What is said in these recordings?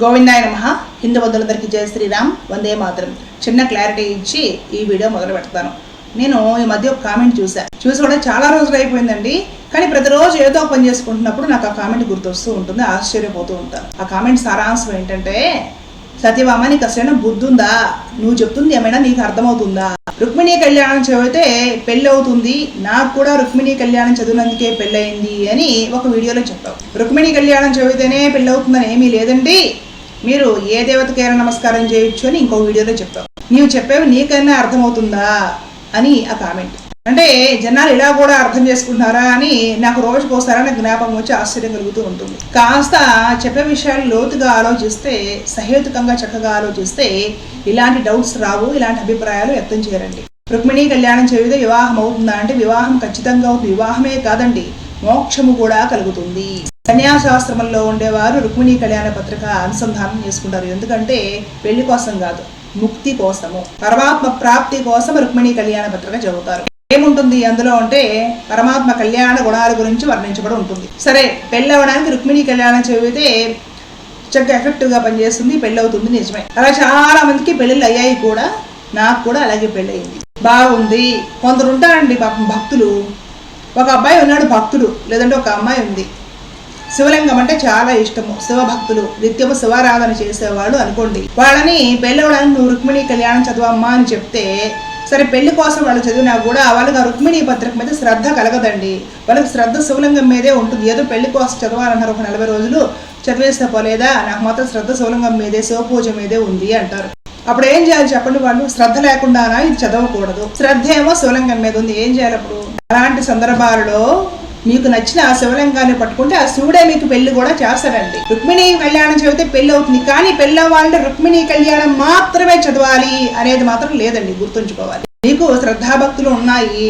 గోవిందాయ నమ. హిందూ బంధువులందరికీ జయ శ్రీరామ్. వందే మాత్రం. చిన్న క్లారిటీ ఇచ్చి ఈ వీడియో మొదలు పెడతాను. నేను ఈ మధ్య ఒక కామెంట్ చూశాను చూసి కూడా చాలా రోజులు అయిపోయిందండి. కానీ ప్రతిరోజు ఏదో పని చేసుకుంటున్నప్పుడు నాకు ఆ కామెంట్ గుర్తొస్తూ ఉంటుంది ఆశ్చర్యపోతూ ఉంటాను ఆ కామెంట్ సారాంశం ఏంటంటే సత్యభామ నీకు అసలైన బుద్ధి ఉందా నువ్వు చెప్తుంది ఏమైనా నీకు అర్థమవుతుందా? రుక్మిణీ కళ్యాణం చదివితే పెళ్ళి అవుతుంది నాకు కూడా రుక్మిణీ కళ్యాణం చదివినందుకే పెళ్ళయింది అని ఒక వీడియోలో చెప్పావు. రుక్మిణీ కళ్యాణం చదివితేనే పెళ్ళవుతుందని ఏమీ లేదండి. మీరు ఏ దేవతకైనా నమస్కారం చేయొచ్చు అని ఇంకో వీడియోలో చెప్పావు. నీవు చెప్పేవి నీకైనా అర్థమవుతుందా అని ఆ కామెంట్. అంటే జనాలు ఇలా కూడా అర్థం చేసుకుంటున్నారా అని నాకు రోజుకు ఒకసారి జ్ఞాపకం వచ్చి ఆశ్చర్యం కలుగుతూ ఉంటుంది. కాస్త చెప్పే విషయాలు లోతుగా ఆలోచిస్తే సహేతుకంగా చక్కగా ఆలోచిస్తే ఇలాంటి డౌట్స్ రావు ఇలాంటి అభిప్రాయాలు వ్యక్తం చేయరండి. రుక్మిణీ కళ్యాణం చేయుదే వివాహం అవుతుందా అంటే వివాహం ఖచ్చితంగా అవుతుంది. వివాహమే కాదండి మోక్షము కూడా కలుగుతుంది. సన్యాసాశ్రమంలో ఉండేవారు రుక్మిణీ కళ్యాణ పత్రిక అనుసంధానం చేసుకుంటారు. ఎందుకంటే పెళ్ళి కోసం కాదు ముక్తి కోసము పరమాత్మ ప్రాప్తి కోసం రుక్మిణీ కళ్యాణ పత్రిక చదువుతారు. ఏముంటుంది అందులో అంటే పరమాత్మ కళ్యాణ గుణాల గురించి వర్ణించబడి ఉంటుంది. సరే పెళ్ళవడానికి రుక్మిణి కళ్యాణం చదివితే చక్కగా ఎఫెక్టివ్గా పనిచేస్తుంది పెళ్ళవుతుంది నిజమే. అలా చాలా మందికి పెళ్ళిళ్ళు అయ్యాయి కూడా నాకు కూడా అలాగే పెళ్ళయింది. బాగుంది. కొందరు ఉంటారండి పాపం భక్తులు. ఒక అబ్బాయి ఉన్నాడు భక్తుడు లేదంటే ఒక అమ్మాయి ఉంది. శివలింగం అంటే చాలా ఇష్టము. శివభక్తులు నిత్యము శివారాధన చేసేవాడు అనుకోండి. వాళ్ళని పెళ్ళవడానికి నువ్వు రుక్మిణి కళ్యాణం చదవమ్మా అని చెప్తే సరే పెళ్ళి కోసం వాళ్ళు చదివినా కూడా వాళ్ళకి ఆ రుక్మిణి పత్రిక మీద శ్రద్ధ కలగదండి. వాళ్ళకి శ్రద్ధ శివలింగం మీదే ఉంటుంది. ఏదో పెళ్ళి కోసం చదవాలన్నారు ఒక నలభై రోజులు చదివేస్తే పోలేదా? నాకు మాత్రం శ్రద్ధ శివలింగం మీదే శివపూజ మీదే ఉంది అంటారు. అప్పుడు ఏం చేయాలి చెప్పండి వాళ్ళు? శ్రద్ధ లేకుండానా ఇది చదవకూడదు. శ్రద్ధ ఏమో శివలింగం మీద ఉంది. ఏం చేయాలి అప్పుడు? అలాంటి సందర్భాలలో మీకు నచ్చిన ఆ శివలింగాన్ని పట్టుకుంటే ఆ శివుడే మీకు పెళ్ళి కూడా చేస్తాడండి. రుక్మిణి కళ్యాణం చదివితే పెళ్ళి అవుతుంది కానీ పెళ్ళవాళ్ళు అవ్వాలంటే రుక్మిణి కళ్యాణం మాత్రమే చదవాలి అనేది మాత్రం లేదండి గుర్తుంచుకోవాలి. మీకు శ్రద్ధాభక్తులు ఉన్నాయి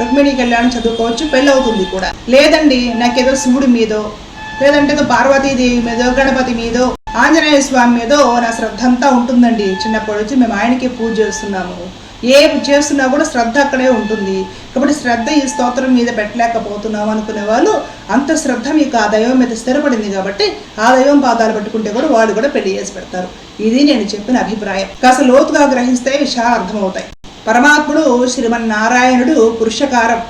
రుక్మిణి కళ్యాణం చదువుకోవచ్చు పెళ్ళి అవుతుంది కూడా. లేదండి నాకేదో శివుడి మీదో లేదంటే పార్వతీదేవి మీదో గణపతి మీదో ఆంజనేయ స్వామి మీదో నా శ్రద్ధ అంతా ఉంటుందండి. చిన్నప్పటి నుంచి మేము ఆయనకే పూజ చేస్తున్నాము. ఏ చేస్తున్నా కూడా శ్రద్ధ అక్కడే ఉంటుంది. కాబట్టి శ్రద్ధ ఈ స్తోత్రం మీద పెట్టలేకపోతున్నాం అనుకునే వాళ్ళు అంత శ్రద్ధ మీకు ఆ దైవం మీద స్థిరపడింది కాబట్టి ఆ దైవం పాదాలు పట్టుకుంటే కూడా వాళ్ళు కూడా పెళ్ళి చేసి పెడతారు. ఇది నేను చెప్పిన అభిప్రాయం. కాస్త లోతుగా గ్రహిస్తే విషయాలు అర్థమవుతాయి. పరమాత్ముడు శ్రీమన్నారాయణుడు పురుషకారం.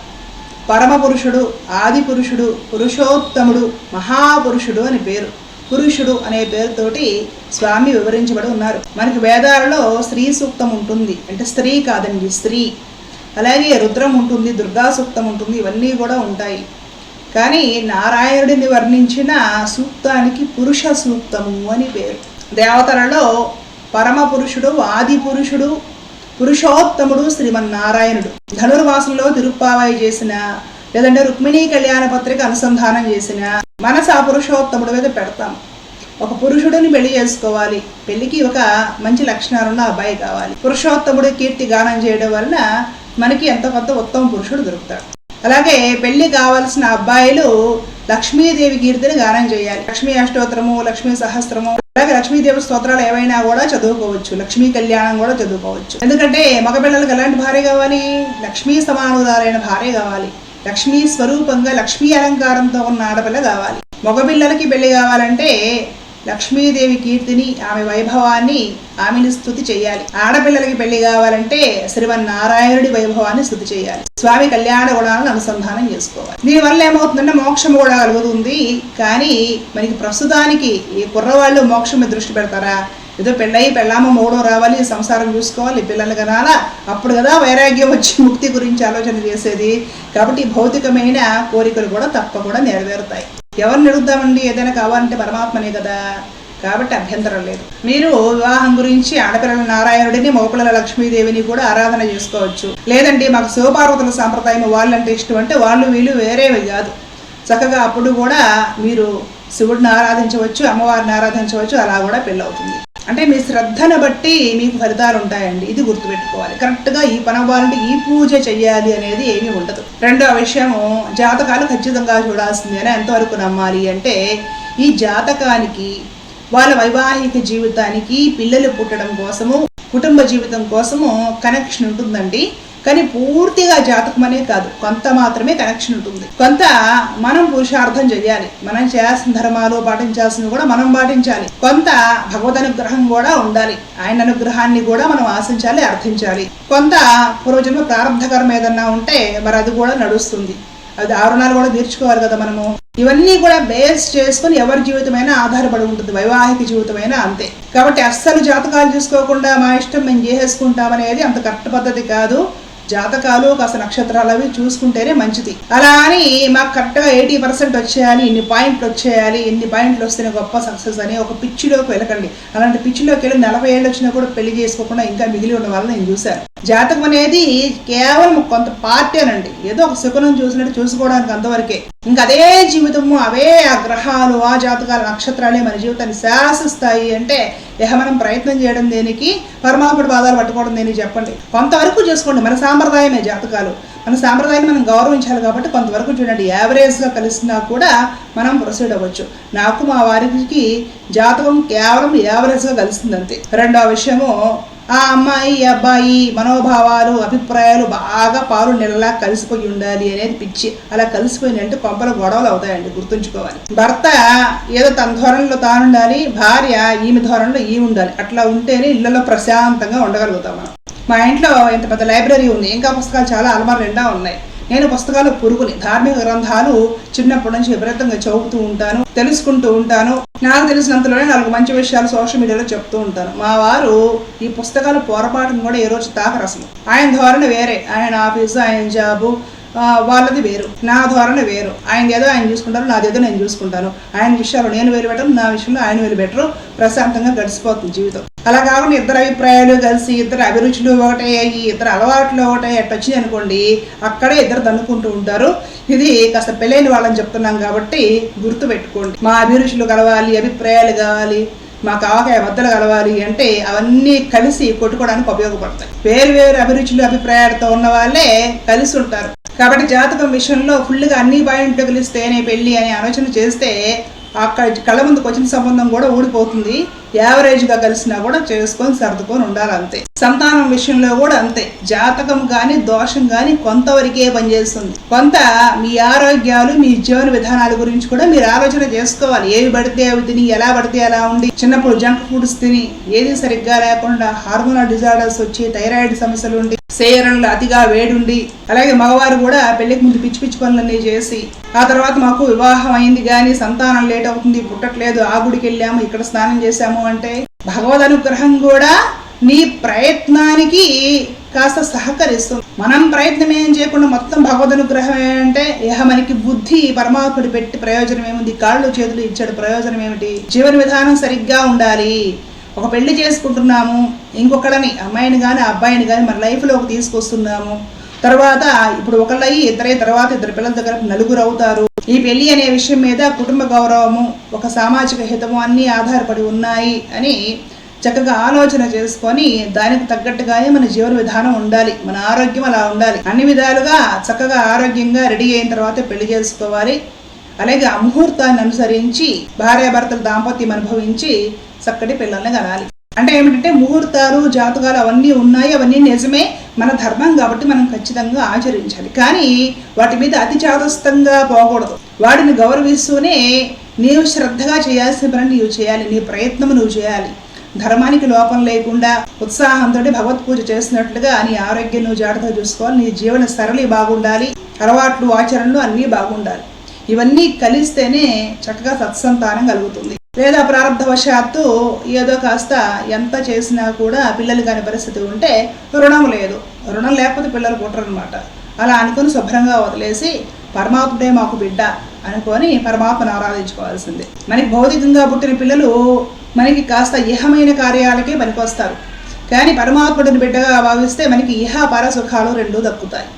పరమ పురుషుడు ఆది పురుషుడు పురుషోత్తముడు మహాపురుషుడు అని పేరు. పురుషుడు అనే పేరుతోటి స్వామి వివరించబడి ఉన్నారు. మనకి వేదాలలో స్త్రీ సూక్తం ఉంటుంది. అంటే స్త్రీ కాదండి స్త్రీ. అలాగే రుద్రం ఉంటుంది దుర్గా సూక్తం ఉంటుంది ఇవన్నీ కూడా ఉంటాయి. కానీ నారాయణుడిని వర్ణించిన సూక్తానికి పురుష సూక్తము అని పేరు. దేవతలలో పరమ పురుషుడు ఆది పురుషుడు పురుషోత్తముడు శ్రీమన్నారాయణుడు. ధనుర్వాసంలో తిరుప్పావాయి చేసిన లేదంటే రుక్మిణీ కళ్యాణ పత్రిక అనుసంధానం చేసిన మనసు ఆ పురుషోత్తముడి మీద పెడతాం. ఒక పురుషుడిని పెళ్ళి చేసుకోవాలి. పెళ్ళికి ఒక మంచి లక్షణాలున్న అబ్బాయి కావాలి. పురుషోత్తముడి కీర్తి గానం చేయడం వలన మనకి ఎంత కొంత ఉత్తమ పురుషుడు దొరుకుతాడు. అలాగే పెళ్ళి కావాల్సిన అబ్బాయిలు లక్ష్మీదేవి కీర్తిని గానం చేయాలి. లక్ష్మీ అష్టోత్తరము లక్ష్మీ సహస్రము అలాగే లక్ష్మీదేవి స్తోత్రాలు ఏవైనా కూడా చదువుకోవచ్చు. లక్ష్మీ కళ్యాణం కూడా చదువుకోవచ్చు. ఎందుకంటే మగపిల్లలకు ఎలాంటి భార్య కావాలి? లక్ష్మీ సమానురాలైన భార్య కావాలి. లక్ష్మీ స్వరూపంగా లక్ష్మీ అలంకారంతో ఉన్న ఆడపిల్ల కావాలి. మగపిల్లలకి పెళ్ళి కావాలంటే లక్ష్మీదేవి కీర్తిని ఆమె వైభవాన్ని ఆమెను స్థుతి చేయాలి. ఆడపిల్లలకి పెళ్ళి కావాలంటే శ్రీమన్నారాయణుడి వైభవాన్ని స్థుతి చేయాలి. స్వామి కళ్యాణ గుణాలను అనుసంధానం చేసుకోవాలి. దీనివల్ల ఏమవుతుందంటే మోక్షం కూడా కలుగుతుంది. కానీ మనకి ప్రస్తుతానికి ఈ కుర్రవాళ్ళు మోక్షం మీద దృష్టి పెడతారా? ఏదో పెళ్ళయి పెళ్ళామ మూడో రావాలి సంసారం చూసుకోవాలి పిల్లలు కనాలా. అప్పుడు కదా వైరాగ్యం వచ్చి ముక్తి గురించి ఆలోచన చేసేది. కాబట్టి భౌతికమైన కోరికలు కూడా తప్పకుండా నెరవేరుతాయి. ఎవరిని అడుగుదామండి ఏదైనా కావాలంటే పరమాత్మనే కదా. కాబట్టి అభ్యంతరం లేదు. మీరు వివాహం గురించి ఆడపిల్లల నారాయణుడిని మగపిల్లల లక్ష్మీదేవిని కూడా ఆరాధన చేసుకోవచ్చు. లేదండి మాకు శివపార్వతుల సాంప్రదాయం వాళ్ళంటే ఇష్టం అంటే వాళ్ళు వీళ్ళు వేరేవి కాదు. చక్కగా అప్పుడు కూడా మీరు శివుడిని ఆరాధించవచ్చు అమ్మవారిని ఆరాధించవచ్చు అలా కూడా పెళ్ళవుతుంది. అంటే మీ శ్రద్ధను బట్టి మీకు ఫలితాలు ఉంటాయండి. ఇది గుర్తుపెట్టుకోవాలి. కరెక్ట్గా ఈ పని అవ్వాలంటే ఈ పూజ చెయ్యాలి అనేది ఏమీ ఉండదు. రెండో విషయము జాతకాలు ఖచ్చితంగా చూడాల్సింది అని ఎంతవరకు నమ్మాలి అంటే ఈ జాతకానికి వాళ్ళ వైవాహిక జీవితానికి పిల్లలు పుట్టడం కోసము కుటుంబ జీవితం కోసము కనెక్షన్ ఉంటుందండి. కానీ పూర్తిగా జాతకం అనే కాదు. కొంత మాత్రమే కనెక్షన్ ఉంటుంది. కొంత మనం పురుషార్థం చేయాలి మనం చేయాల్సిన ధర్మాలు పాటించాల్సినవి కూడా మనం పాటించాలి. కొంత భగవద్ అనుగ్రహం కూడా ఉండాలి. ఆయన అనుగ్రహాన్ని కూడా మనం ఆశించాలి అర్థించాలి. కొంత పూర్వజన్మ ప్రారంభకరం ఏదన్నా ఉంటే మరి అది కూడా నడుస్తుంది. అది ఆవరణాలు కూడా తీర్చుకోవాలి కదా మనము. ఇవన్నీ కూడా బేస్ చేసుకుని ఎవరి జీవితమైనా ఆధారపడి ఉంటుంది. వైవాహిక జీవితమైనా అంతే. కాబట్టి అస్సలు జాతకాలు చూసుకోకుండా మా ఇష్టం మేము చేసేసుకుంటామనేది అంత కరెక్ట్ పద్ధతి కాదు. జాతకాలు కాస్త నక్షత్రాలు అవి చూసుకుంటేనే మంచిది. అలా అని మాకు కరెక్ట్గా ఎయిటీ పర్సెంట్ వచ్చేయాలి ఇన్ని పాయింట్లు వచ్చేయాలి ఎన్ని పాయింట్లు వస్తేనే గొప్ప సక్సెస్ అని ఒక పిచ్చిలోకి వెళ్ళకండి. అలాంటి పిచ్చిలోకి వెళ్ళి నలభై ఏళ్ళు వచ్చినా కూడా పెళ్ళి చేసుకోకుండా ఇంకా మిగిలి ఉన్న వాళ్ళని నేను చూశాను. జాతకం అనేది కేవలం కొంత పార్టీనండి ఏదో ఒక శకునం చూసినట్టు చూసుకోవడానికి అంతవరకే. ఇంకా అదే జీవితము అవే ఆ గ్రహాలు ఆ జాతకాల నక్షత్రాలే మన జీవితాన్ని శాసిస్తాయి అంటే ఇహ మనం ప్రయత్నం చేయడం దేనికి? పరమాత్ముడి పాదాలు పట్టుకోవడం దేనికి చెప్పండి? కొంతవరకు చేసుకోండి. మన సాంప్రదాయమే జాతకాలు. మన సాంప్రదాయాన్ని మనం గౌరవించాలి కాబట్టి కొంతవరకు చూడండి. యావరేజ్గా కలిసినా కూడా మనం ప్రొసీడ్ అవ్వచ్చు. నాకు మా వారికి జాతకం కేవలం యావరేజ్గా కలిసింది అంతే రెండవ విషయము ఆ అమ్మాయి ఈ అబ్బాయి మనోభావాలు అభిప్రాయాలు బాగా పాలు నెలలా కలిసిపోయి ఉండాలి అనేది పిచ్చి. అలా కలిసిపోయినంటే కొంపల గొడవలు అవుతాయండి గుర్తుంచుకోవాలి. భర్త ఏదో తన ధోరణిలో తానుండాలి భార్య ఈమె ధోరణిలో ఈమె ఉండాలి. అట్లా ఉంటేనే ఇళ్ళలో ప్రశాంతంగా ఉండగలుగుతాం మనం. మా ఇంట్లో ఇంత పెద్ద లైబ్రరీ ఉంది ఇంకా పుస్తకాలు చాలా అలమారు నిండా ఉన్నాయి. నేను పుస్తకాలు పురుగుని ధార్మిక గ్రంథాలు చిన్నప్పటి నుంచి విపరీతంగా చదువుతూ ఉంటాను తెలుసుకుంటూ ఉంటాను. నాకు తెలిసినంతలోనే నాలుగు మంచి విషయాలు సోషల్ మీడియాలో చెప్తూ ఉంటాను. మా వారు ఈ పుస్తకాలు పొరపాటును కూడా ఏ రోజు తాకరు ఆయన ధోరణి వేరే. ఆయన ఆఫీసు ఆయన జాబు వాళ్ళది వేరు. నా ధోరణి వేరు. ఆయన ఏదో ఆయన చూసుకుంటారు నాదేదో నేను చూసుకుంటాను. ఆయన విషయాలు నేను వేరు బెటర్ నా విషయంలో ఆయన వేరు పెట్టరు ప్రశాంతంగా గడిచిపోతుంది జీవితం. అలా కాకుండా ఇద్దరు అభిప్రాయాలు కలిసి ఇద్దరు అభిరుచులు ఒకటే అయ్యి ఇద్దరు అలవాట్లు ఒకటే ఎట్ట వచ్చింది అనుకోండి అక్కడే ఇద్దరు దన్నుకుంటూ ఉంటారు. ఇది కాస్త పెళ్ళైన వాళ్ళని చెప్తున్నాం కాబట్టి గుర్తు పెట్టుకోండి. మా అభిరుచులు కలవాలి అభిప్రాయాలు కావాలి మాకు ఆవకాయ వద్దలు కలవాలి అంటే అవన్నీ కలిసి కొట్టుకోవడానికి ఉపయోగపడతాయి. వేరు వేరు అభిరుచులు అభిప్రాయాలతో ఉన్న వాళ్ళే కలిసి ఉంటారు. కాబట్టి జాతకం విషయంలో ఫుల్గా అన్ని పాయింట్లు కలిస్తేనే పెళ్ళి అనే ఆలోచన చేస్తే అక్కడ కళ్ళ ముందుకు వచ్చిన సంబంధం కూడా ఊడిపోతుంది. యావరేజ్గా కలిసినా కూడా చేసుకొని సర్దుకొని ఉండాలి అంతే సంతానం విషయంలో కూడా అంతే. జాతకం కానీ దోషం కానీ కొంతవరకే పనిచేస్తుంది. కొంత మీ ఆరోగ్యాలు మీ జీవన విధానాల గురించి కూడా మీరు ఆలోచన చేసుకోవాలి. ఏవి పడితే అవి తిని ఎలా పడితే అలా ఉండి. చిన్నప్పుడు జంక్ ఫుడ్స్ తిని ఏది సరిగ్గా లేకుండా హార్మోనల్ డిజార్డర్స్ వచ్చి థైరాయిడ్ సమస్యలు ఉండి శరీరంలో అతిగా వేడుండి. అలాగే మగవారు కూడా పెళ్ళికి ముందు పిచ్చి పిచ్చి పనులన్నీ చేసి ఆ తర్వాత మాకు వివాహం అయింది కానీ సంతానం లేట్ అవుతుంది పుట్టట్లేదు ఆ గుడికి వెళ్ళాము ఇక్కడ స్నానం చేశాము అంటే భగవద్ అనుగ్రహం కూడా నీ ప్రయత్నానికి కాస్త సహకరిస్తుంది. మనం ప్రయత్నం ఏం చేయకుండా మొత్తం భగవద్ అనుగ్రహం ఏంటంటే ఇహ మనకి బుద్ధి పరమాత్ముడు పెట్టి ప్రయోజనం ఏముంది? కాళ్ళు చేతులు ఇచ్చాడు ప్రయోజనం ఏమిటి? జీవన విధానం సరిగ్గా ఉండాలి. ఒక పెళ్ళి చేసుకుంటున్నాము ఇంకొకళ్ళని అమ్మాయిని కానీ అబ్బాయిని కానీ మన లైఫ్లోకి తీసుకొస్తున్నాము. తర్వాత ఇప్పుడు ఒకళ్ళయి ఇద్దరే తర్వాత ఇద్దరు పిల్లల దగ్గర నలుగురు అవుతారు. ఈ పెళ్ళి అనే విషయం మీద కుటుంబ గౌరవము ఒక సామాజిక హితము అన్నీ ఆధారపడి ఉన్నాయి అని చక్కగా ఆలోచన చేసుకొని దానికి తగ్గట్టుగానే మన జీవన విధానం ఉండాలి. మన ఆరోగ్యం అలా ఉండాలి. అన్ని విధాలుగా చక్కగా ఆరోగ్యంగా రెడీ అయిన తర్వాత పెళ్ళి చేసుకోవాలి. అలాగే ఆ ముహూర్తాన్ని అనుసరించి భార్యాభర్తల దాంపత్యం అనుభవించి చక్కటి పిల్లల్ని కనాలి. అంటే ఏమిటంటే ముహూర్తాలు జాతకాలు అవన్నీ ఉన్నాయి. అవన్నీ నిజమే. మన ధర్మం కాబట్టి మనం ఖచ్చితంగా ఆచరించాలి. కానీ వాటి మీద అతి జాతస్థంగా పోకూడదు. వాటిని గౌరవిస్తూనే నీవు శ్రద్ధగా చేయాల్సిన పని నీవు చేయాలి. నీ ప్రయత్నం నువ్వు చేయాలి. ధర్మానికి లోపం లేకుండా ఉత్సాహంతో భగవత్ పూజ చేసినట్లుగా నీ ఆరోగ్యం నువ్వు జాగ్రత్తగా చూసుకోవాలి. నీ జీవన సరళి బాగుండాలి. అలవాట్లు ఆచరణలు అన్నీ బాగుండాలి. ఇవన్నీ కలిస్తేనే చక్కగా సత్సంతానం కలుగుతుంది. లేదా ప్రారంభవశాత్తు ఏదో కాస్త ఎంత చేసినా కూడా పిల్లలు కాని పరిస్థితి ఉంటే రుణం లేదు. రుణం లేకపోతే పిల్లలు పుట్టరనమాట అలా అనుకుని శుభ్రంగా వదిలేసి పరమాత్ముడే మాకు బిడ్డ అనుకొని పరమాత్మను ఆరాధించుకోవాల్సిందే. మనకి భౌతికంగా పుట్టిన పిల్లలు మనకి కాస్త ఇహమైన కార్యాలకే పనికొస్తారు. కానీ పరమాత్ముడిని బిడ్డగా భావిస్తే మనకి ఇహ పర సుఖాలు రెండూ దక్కుతాయి.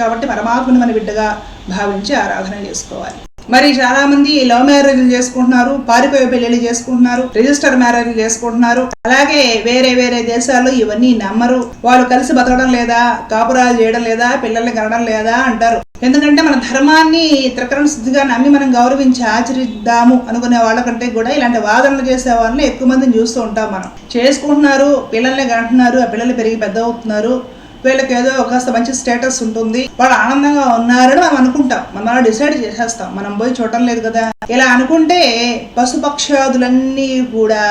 కాబట్టి పరమాత్మని మన బిడ్డగా భావించి ఆరాధన చేసుకోవాలి. మరి చాలా మంది లవ్ మ్యారేజ్లు చేసుకుంటున్నారు పారిపోయే పెళ్ళిళ్ళు చేసుకుంటున్నారు రిజిస్టర్ మ్యారేజ్లు చేసుకుంటున్నారు. అలాగే వేరే వేరే దేశాల్లో ఇవన్నీ నమ్మరు. వాళ్ళు కలిసి బతకడం లేదా కాపురాలు చేయడం లేదా పిల్లల్ని కనడం లేదా అంటారు. ఎందుకంటే మన ధర్మాన్ని త్రికరణ శుద్ధిగా నమ్మి మనం గౌరవించి ఆచరిద్దాము అనుకునే వాళ్ళకంటే కూడా ఇలాంటి వాదనలు చేసే వాళ్ళని ఎక్కువ మందిని చూస్తూ ఉంటాం మనం. చేసుకుంటున్నారు పిల్లల్ని కంటున్నారు ఆ పిల్లలు పెరిగి పెద్ద అవుతున్నారు. వీళ్ళకి ఏదో కాస్త మంచి స్టేటస్ ఉంటుంది. వాళ్ళు ఆనందంగా ఉన్నారని మనం అనుకుంటాం. మనం డిసైడ్ చేసేస్తాం. మనం పోయి చూడటం లేదు కదా. ఇలా అనుకుంటే పశుపక్షాదులన్నీ కూడా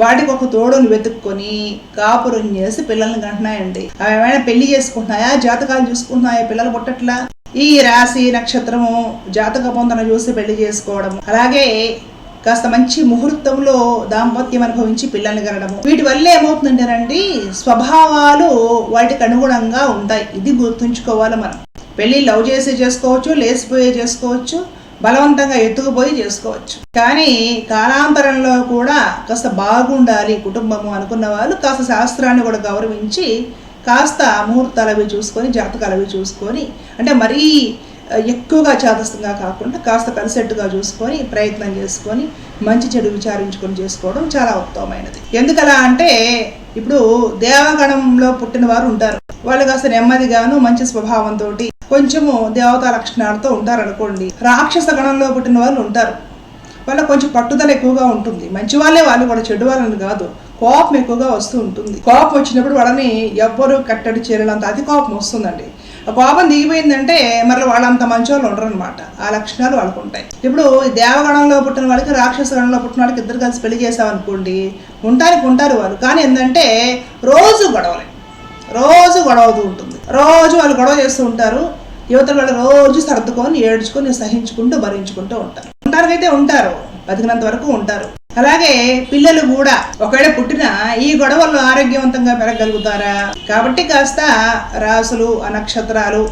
వాటికి ఒక తోడుని వెతుక్కొని కాపురం చేసి పిల్లల్ని కంటున్నాయండి అవి ఏమైనా పెళ్ళి చేసుకుంటున్నాయా? జాతకాలు చూసుకుంటున్నాయా పిల్లలు పుట్టట్లా? ఈ రాశి నక్షత్రము జాతక పొందన చూసి పెళ్ళి చేసుకోవడం అలాగే కాస్త మంచి ముహూర్తంలో దాంపత్యం అనుభవించి పిల్లల్ని కనడము వీటి వల్ల ఏమవుతుందంటేనండి స్వభావాలు వాటికి అనుగుణంగా ఉంటాయి. ఇది గుర్తుంచుకోవాలి మనం. పెళ్ళి లవ్ చేసి చేసుకోవచ్చు లేచిపోయే చేసుకోవచ్చు బలవంతంగా ఎత్తుకుపోయి చేసుకోవచ్చు. కానీ కాలాంతరంలో కూడా కాస్త బాగుండాలి కుటుంబము అనుకున్న వాళ్ళు కాస్త శాస్త్రాన్ని కూడా గౌరవించి కాస్త ముహూర్తాలు అవి చూసుకొని జాతకాలు అవి చూసుకొని అంటే మరీ ఎక్కువగా చేతస్థంగా కాకుండా కాస్త కలిసెట్టుగా చూసుకొని ప్రయత్నం చేసుకొని మంచి చెడు విచారించుకొని చేసుకోవడం చాలా ఉత్తమమైనది. ఎందుకలా అంటే ఇప్పుడు దేవగణంలో పుట్టిన వారు ఉంటారు. వాళ్ళు కాస్త నెమ్మదిగాను మంచి స్వభావంతో కొంచెము దేవతా లక్షణాలతో ఉంటారు అనుకోండి రాక్షస గణంలో పుట్టిన వాళ్ళు ఉంటారు. వాళ్ళకి కొంచెం పట్టుదల ఎక్కువగా ఉంటుంది. మంచి వాళ్ళే వాళ్ళు కూడా చెడు వాళ్ళని కాదు. కోపం ఎక్కువగా వస్తూ ఉంటుంది. కోపం వచ్చినప్పుడు వాళ్ళని ఎవ్వరు కట్టడి చేయాలంత అతి కోపం వస్తుందండి. ఆ కోపం దిగిపోయిందంటే మరి వాళ్ళంత మంచి వాళ్ళు ఉండరు అనమాట ఆ లక్షణాలు వాళ్ళకు ఉంటాయి. ఇప్పుడు దేవగణంలో పుట్టిన వాళ్ళకి రాక్షస గణంలో పుట్టిన వాళ్ళకి ఇద్దరు కలిసి పెళ్ళి చేసామనుకోండి ఉంటానికి ఉంటారు వాళ్ళు కానీ ఏంటంటే రోజు గొడవలే. రోజు గొడవతూ ఉంటుంది. రోజు వాళ్ళు గొడవ చేస్తూ ఉంటారు. యువతలు వాళ్ళు రోజు సర్దుకొని ఏడ్చుకొని సహించుకుంటూ భరించుకుంటూ ఉంటారు. ఉంటానికైతే ఉంటారు. బతికినంత వరకు ఉంటారు. అలాగే పిల్లలు కూడా ఒకవేళ పుట్టిన ఈ గొడవల్లో ఆరోగ్యవంతంగా పెరగలుగుతారా కాబట్టి కాస్త రాసులు నక్షత్రాలు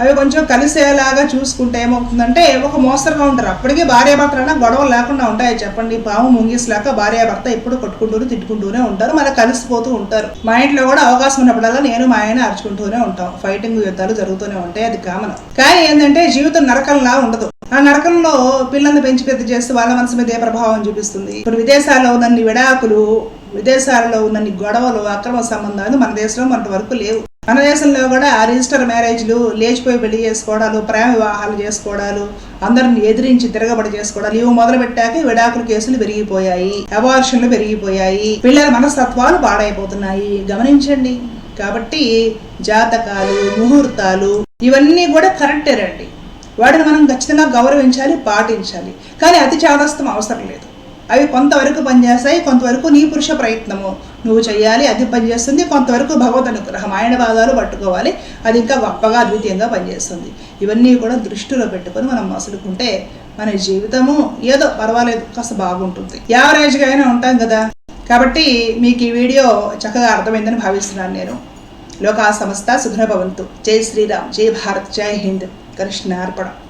అవి కొంచెం కలిసేలాగా చూసుకుంటే ఏమవుతుందంటే ఒక మోస్తరుగా ఉంటారు. అప్పటికే భార్యాభర్తలైనా గొడవలు లేకుండా ఉంటాయి. చెప్పండి పాము ముంగిస్లాక భార్యాభర్త ఎప్పుడు కొట్టుకుంటూనే తిట్టుకుంటూనే ఉంటారు. మళ్ళీ కలిసిపోతూ ఉంటారు. మా ఇంట్లో కూడా అవకాశం ఉన్నప్పుడల్లా నేను మా ఆయన అరుచుకుంటూనే ఉంటాం. ఫైటింగ్ యుద్ధాలు జరుగుతూనే ఉంటాయి. అది కామన్. కానీ ఏంటంటే జీవితం నరకంలా ఉండదు. ఆ నరకంలో పిల్లల్ని పెంచి పెద్ద చేస్తూ వాళ్ళ మనసు మీద ఏ ప్రభావం చూపిస్తుంది? ఇప్పుడు విదేశాల్లో ఉన్నన్ని విడాకులు విదేశాలలో ఉన్నన్ని గొడవలు అక్రమ సంబంధాలు మన దేశంలో మనటి వరకు లేవు. మన దేశంలో కూడా రిజిస్టర్ మ్యారేజ్లు లేచిపోయి పెళ్ళి చేసుకోవడాలు ప్రేమ వివాహాలు చేసుకోవడాలు అందరిని ఎదిరించి తిరగబడి చేసుకోవడాలు ఇవి మొదలు పెట్టాక విడాకుల కేసులు పెరిగిపోయాయి అబార్షన్లు పెరిగిపోయాయి పిల్లల మనస్తత్వాలు పాడైపోతున్నాయి. గమనించండి. కాబట్టి జాతకాలు ముహూర్తాలు ఇవన్నీ కూడా కరెక్టే రండి. వాటిని మనం ఖచ్చితంగా గౌరవించాలి పాటించాలి. కానీ అతి చాదస్తం అవసరం లేదు. అవి కొంతవరకు పనిచేస్తాయి కొంతవరకు నీ పురుష ప్రయత్నము నువ్వు చేయాలి అది పనిచేస్తుంది కొంతవరకు భగవద్ అనుగ్రహం ఆయన భాగాలు పట్టుకోవాలి అది ఇంకా గొప్పగా అద్వితీయంగా పనిచేస్తుంది. ఇవన్నీ కూడా దృష్టిలో పెట్టుకొని మనం మసులుకుంటే మన జీవితము ఏదో పర్వాలేదు కాస్త బాగుంటుంది. యావరేజ్గా అయినా ఉంటాం కదా. కాబట్టి మీకు ఈ వీడియో చక్కగా అర్థమైందని భావిస్తున్నాను నేను. లోకా సంస్థ సుధన భవంతు. జై శ్రీరామ్. జై భారత్. జై హింద్. कृष्णार्पणम्